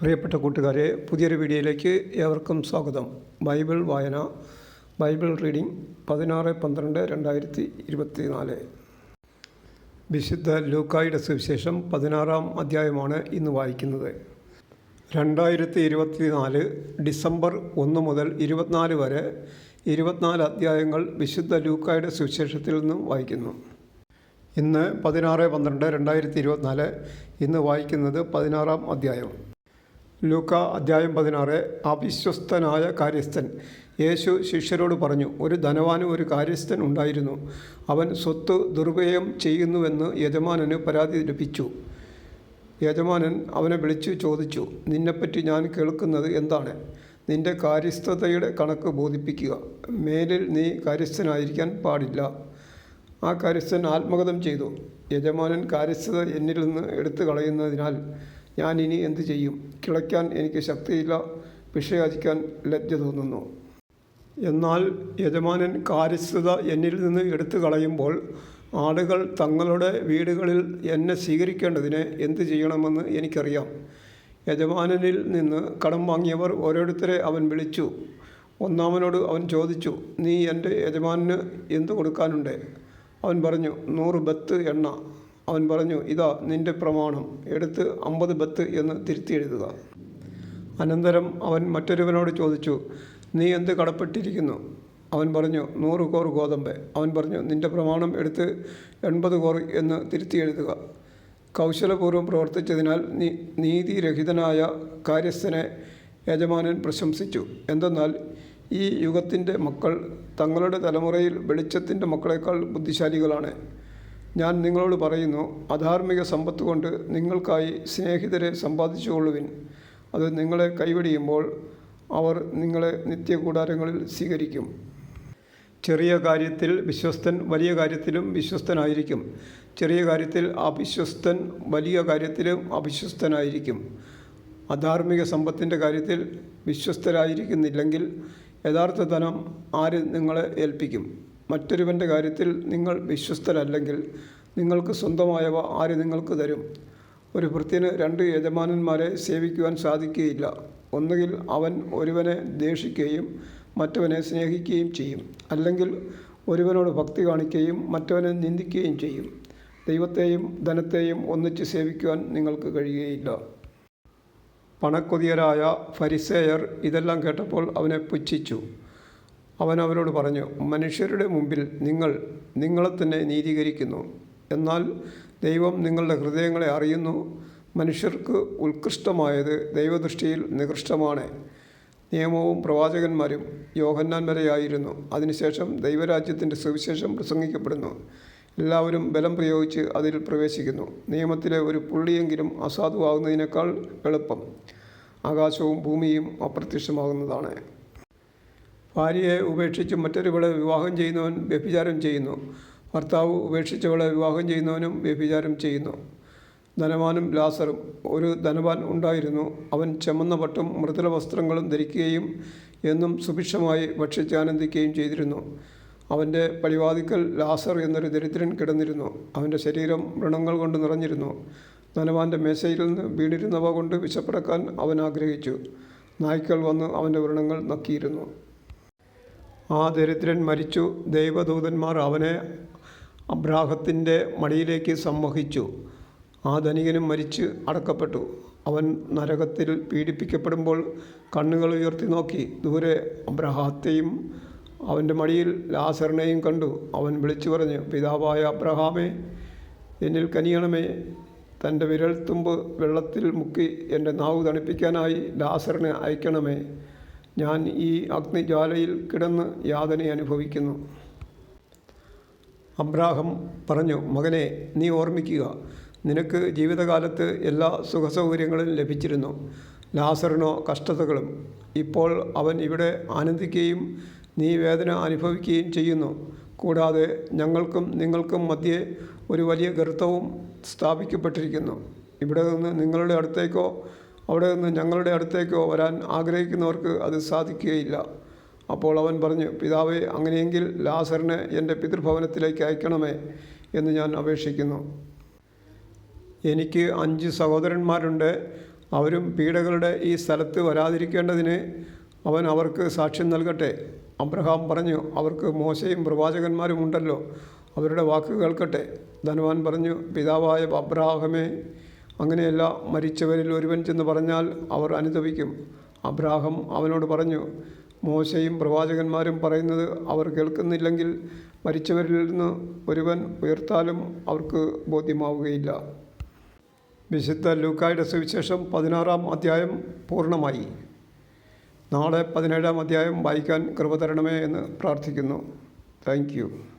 പ്രിയപ്പെട്ട കൂട്ടുകാരെ പുതിയൊരു വീഡിയോയിലേക്ക് ഏവർക്കും സ്വാഗതം. ബൈബിൾ വായന ബൈബിൾ റീഡിംഗ് പതിനാറ് പന്ത്രണ്ട് രണ്ടായിരത്തി ഇരുപത്തി നാല് വിശുദ്ധ ലൂക്കായുടെ സുവിശേഷം പതിനാറാം അധ്യായമാണ് ഇന്ന് വായിക്കുന്നത്. രണ്ടായിരത്തി ഇരുപത്തി നാല് ഡിസംബർ ഒന്ന് മുതൽ ഇരുപത്തിനാല് വരെ ഇരുപത്തിനാല് അധ്യായങ്ങൾ വിശുദ്ധ ലൂക്കായുടെ സുവിശേഷത്തിൽ നിന്നും വായിക്കുന്നു. ഇന്ന് പതിനാറ് പന്ത്രണ്ട് രണ്ടായിരത്തി ഇരുപത്തിനാല് ഇന്ന് വായിക്കുന്നത് പതിനാറാം അധ്യായം. ലൂക്ക അധ്യായം പതിനാറ് അവിശ്വസ്തനായ കാര്യസ്ഥൻ. യേശു ശിഷ്യരോട് പറഞ്ഞു ഒരു ധനവാനും ഒരു കാര്യസ്ഥൻ ഉണ്ടായിരുന്നു. അവൻ സ്വത്ത് ദുർവ്യയം ചെയ്യുന്നുവെന്ന് യജമാനന് പരാതി ലഭിച്ചു. യജമാനൻ അവനെ വിളിച്ചു ചോദിച്ചു നിന്നെപ്പറ്റി ഞാൻ കേൾക്കുന്നത് എന്താണ്? നിന്റെ കാര്യസ്ഥതയുടെ കണക്ക് ബോധിപ്പിക്കുക. മേലിൽ നീ കാര്യസ്ഥനായിരിക്കാൻ പാടില്ല. ആ കാര്യസ്ഥൻ ആത്മഗതം ചെയ്തു. യജമാനൻ കാര്യസ്ഥത എന്നിൽ നിന്ന് എടുത്തു കളയുന്നതിനാൽ ഞാൻ ഇനി എന്തു ചെയ്യും? കിളയ്ക്കാൻ എനിക്ക് ശക്തിയില്ല. വിഷയാചിക്കാൻ ലജ്ജ തോന്നുന്നു. എന്നാൽ യജമാനൻ കാര്യസ്ഥത എന്നിൽ നിന്ന് എടുത്തു കളയുമ്പോൾ ആളുകൾ തങ്ങളുടെ വീടുകളിൽ എന്നെ സ്വീകരിക്കേണ്ടതിന് എന്തു ചെയ്യണമെന്ന് എനിക്കറിയാം. യജമാനനിൽ നിന്ന് കടം വാങ്ങിയവർ ഓരോരുത്തരെ അവൻ വിളിച്ചു. ഒന്നാമനോട് അവൻ ചോദിച്ചു നീ എന്റെ യജമാനന് എന്തു കൊടുക്കാനുണ്ട്? അവൻ പറഞ്ഞു നൂറ് ബത്ത് എണ്ണ. അവൻ പറഞ്ഞു ഇതാ നിന്റെ പ്രമാണം. എടുത്ത് അമ്പത് ബത്ത് എന്ന് തിരുത്തി എഴുതുക അനന്തരം അവൻ മറ്റൊരുവനോട് ചോദിച്ചു നീ എന്ത് കടപ്പെട്ടിരിക്കുന്നു? അവൻ പറഞ്ഞു നൂറ് കോർ ഗോതമ്പ്. അവൻ പറഞ്ഞു നിന്റെ പ്രമാണം എടുത്ത് എൺപത് കോർ എന്ന് തിരുത്തി എഴുതുക കൗശലപൂർവം പ്രവർത്തിച്ചതിനാൽ നീ നീതിരഹിതനായ കാര്യസ്ഥനെ യജമാനൻ പ്രശംസിച്ചു. എന്തെന്നാൽ ഈ യുഗത്തിന്റെ മക്കൾ തങ്ങളുടെ തലമുറയിൽ വെളിച്ചത്തിന്റെ മക്കളെക്കാൾ ബുദ്ധിശാലികളാണ്. ഞാൻ നിങ്ങളോട് പറയുന്നു അധാർമിക സമ്പത്ത് കൊണ്ട് നിങ്ങൾക്കായി സ്നേഹിതരെ സമ്പാദിച്ചുകൊള്ളുവിൻ. അത് നിങ്ങളെ കൈവെടിയുമ്പോൾ അവർ നിങ്ങളെ നിത്യകൂടാരങ്ങളിൽ സ്വീകരിക്കും. ചെറിയ കാര്യത്തിൽ വിശ്വസ്തൻ വലിയ കാര്യത്തിലും വിശ്വസ്തനായിരിക്കും. ചെറിയ കാര്യത്തിൽ അവിശ്വസ്തൻ വലിയ കാര്യത്തിലും അവിശ്വസ്തനായിരിക്കും. അധാർമിക സമ്പത്തിന്റെ കാര്യത്തിൽ വിശ്വസ്തരായിരിക്കുന്നില്ലെങ്കിൽ യഥാർത്ഥ ധനം ആര് നിങ്ങളെ ഏൽപ്പിക്കും? മറ്റൊരുവന്റെ കാര്യത്തിൽ നിങ്ങൾ വിശ്വസ്തരല്ലെങ്കിൽ നിങ്ങൾക്ക് സ്വന്തമായവ ആര് നിങ്ങൾക്ക് തരും? ഒരു ഭൃത്യന് രണ്ട് യജമാനന്മാരെ സേവിക്കുവാൻ സാധിക്കുകയില്ല. ഒന്നുകിൽ അവൻ ഒരുവനെ ദേഷിക്കുകയും മറ്റവനെ സ്നേഹിക്കുകയും ചെയ്യും. അല്ലെങ്കിൽ ഒരുവനോട് ഭക്തി കാണിക്കുകയും മറ്റവനെ നിന്ദിക്കുകയും ചെയ്യും. ദൈവത്തെയും ധനത്തെയും ഒന്നിച്ച് സേവിക്കുവാൻ നിങ്ങൾക്ക് കഴിയുകയില്ല. പണക്കൊതിയരായ ഫരിസേയർ ഇതെല്ലാം കേട്ടപ്പോൾ അവനെ പുച്ഛിച്ചു. അവൻ അവരോട് പറഞ്ഞു മനുഷ്യരുടെ മുമ്പിൽ നിങ്ങൾ നിങ്ങളെ തന്നെ നീതീകരിക്കുന്നു. എന്നാൽ ദൈവം നിങ്ങളുടെ ഹൃദയങ്ങളെ അറിയുന്നു. മനുഷ്യർക്ക് ഉത്കൃഷ്ടമായത് ദൈവദൃഷ്ടിയിൽ നികൃഷ്ടമാണ്. നിയമവും പ്രവാചകന്മാരും യോഹന്നാൻ വരെയായിരുന്നു അതിനുശേഷം ദൈവരാജ്യത്തിന്റെ സുവിശേഷം പ്രസംഗിക്കപ്പെടുന്നു. എല്ലാവരും ബലം പ്രയോഗിച്ച് അതിൽ പ്രവേശിക്കുന്നു. നിയമത്തിലെ ഒരു പുള്ളിയെങ്കിലും അസാധുവാകുന്നതിനേക്കാൾ എളുപ്പം. ആകാശവും ഭൂമിയും അപ്രത്യക്ഷമാകുന്നതാണ്. ഭാര്യയെ ഉപേക്ഷിച്ച് മറ്റൊരുവളെ വിവാഹം ചെയ്യുന്നവൻ വ്യഭിചാരം ചെയ്യുന്നു. ഭർത്താവ് ഉപേക്ഷിച്ചവളെ വിവാഹം ചെയ്യുന്നവനും വ്യഭിചാരം ചെയ്യുന്നു. ധനവാനും ലാസറും. ഒരു ധനവാൻ ഉണ്ടായിരുന്നു. അവൻ ചുമന്ന പട്ടും മൃദുല വസ്ത്രങ്ങളും ധരിക്കുകയും എന്നും സുഭിക്ഷമായി ഭക്ഷിച്ചാനന്ദിക്കുകയും ചെയ്തിരുന്നു. അവന്റെ പടിവാതിക്കൽ ലാസർ എന്നൊരു ദരിദ്രൻ കിടന്നിരുന്നു. അവന്റെ ശരീരം വ്രണങ്ങൾ കൊണ്ട് നിറഞ്ഞിരുന്നു. ധനവാന്റെ മേശയിൽ നിന്ന് വീണിരുന്നവ കൊണ്ട് വിശപ്പടക്കാൻ അവൻ ആഗ്രഹിച്ചു. നായ്ക്കൾ വന്ന് അവന്റെ വ്രണങ്ങൾ നക്കിയിരുന്നു. ആ ദരിദ്രൻ മരിച്ചു. ദൈവദൂതന്മാർ അവനെ അബ്രാഹത്തിന്റെ മടിയിലേക്ക് സംവഹിച്ചു. ആ ധനികനും മരിച്ച് അടക്കപ്പെട്ടു. അവൻ നരകത്തിൽ പീഡിപ്പിക്കപ്പെടുമ്പോൾ കണ്ണുകൾ ഉയർത്തി നോക്കി. ദൂരെ അബ്രഹാത്തെയും അവന്റെ മടിയിൽ ലാസറിനെയും കണ്ടു. അവൻ വിളിച്ചു പറഞ്ഞു പിതാവായ അബ്രഹാമേ എന്നിൽ കനിയണമേ. തന്റെ വിരൽത്തുമ്പ് വെള്ളത്തിൽ മുക്കി എന്റെ നാവ് തണുപ്പിക്കാനായി ലാസറിനെ അയക്കണമേ. ഞാൻ ഈ അഗ്നിജ്വാലയിൽ കിടന്ന് യാതന അനുഭവിക്കുന്നു. അബ്രാഹം പറഞ്ഞു മകനെ നീ ഓർമ്മിക്കുക നിനക്ക് ജീവിതകാലത്ത് എല്ലാ സുഖസൗകര്യങ്ങളും ലഭിച്ചിരുന്നു. ലാസറിനോ കഷ്ടതകളും. ഇപ്പോൾ അവൻ ഇവിടെ ആനന്ദിക്കുകയും നീ വേദന അനുഭവിക്കുകയും ചെയ്യുന്നു. കൂടാതെ ഞങ്ങൾക്കും നിങ്ങൾക്കും മധ്യേ ഒരു വലിയ ഗർത്തവും സ്ഥാപിക്കപ്പെട്ടിരിക്കുന്നു. ഇവിടെ നിന്ന് നിങ്ങളുടെ അടുത്തേക്കോ അവിടെ നിന്ന് ഞങ്ങളുടെ അടുത്തേക്കോ വരാൻ ആഗ്രഹിക്കുന്നവർക്ക് അത് സാധിക്കുകയില്ല. അപ്പോൾ അവൻ പറഞ്ഞു പിതാവേ അങ്ങനെയെങ്കിൽ ലാസറിനെ എന്റെ പിതൃഭവനത്തിലേക്ക് അയക്കണമേ എന്ന് ഞാൻ അപേക്ഷിക്കുന്നു. എനിക്ക് അഞ്ച് സഹോദരന്മാരുണ്ട്. അവരും പീഡകളുടെ ഈ സ്ഥലത്ത് വരാതിരിക്കേണ്ടതിന് അവൻ അവർക്ക് സാക്ഷ്യം നൽകട്ടെ. അബ്രഹാം പറഞ്ഞു അവർക്ക് മോശയും പ്രവാചകന്മാരും ഉണ്ടല്ലോ. അവരുടെ വാക്ക് കേൾക്കട്ടെ. ധനവാൻ പറഞ്ഞു പിതാവായ അബ്രാഹമേ അങ്ങനെയല്ല മരിച്ചവരിൽ ഒരുവൻ ചെന്ന് പറഞ്ഞാൽ അവർ അനുതപിക്കും. അബ്രാഹം അവനോട് പറഞ്ഞു മോശയും പ്രവാചകന്മാരും പറയുന്നത് അവർ കേൾക്കുന്നില്ലെങ്കിൽ മരിച്ചവരിൽ നിന്ന് ഒരുവൻ ഉയർത്താലും അവർക്ക് ബോധ്യമാവുകയില്ല. വിശുദ്ധ ലൂക്കായുടെ സുവിശേഷം പതിനാറാം അധ്യായം പൂർണമായി. നാളെ പതിനേഴാം അധ്യായം വായിക്കാൻ കൃപ തരണമേ എന്ന് പ്രാർത്ഥിക്കുന്നു. താങ്ക്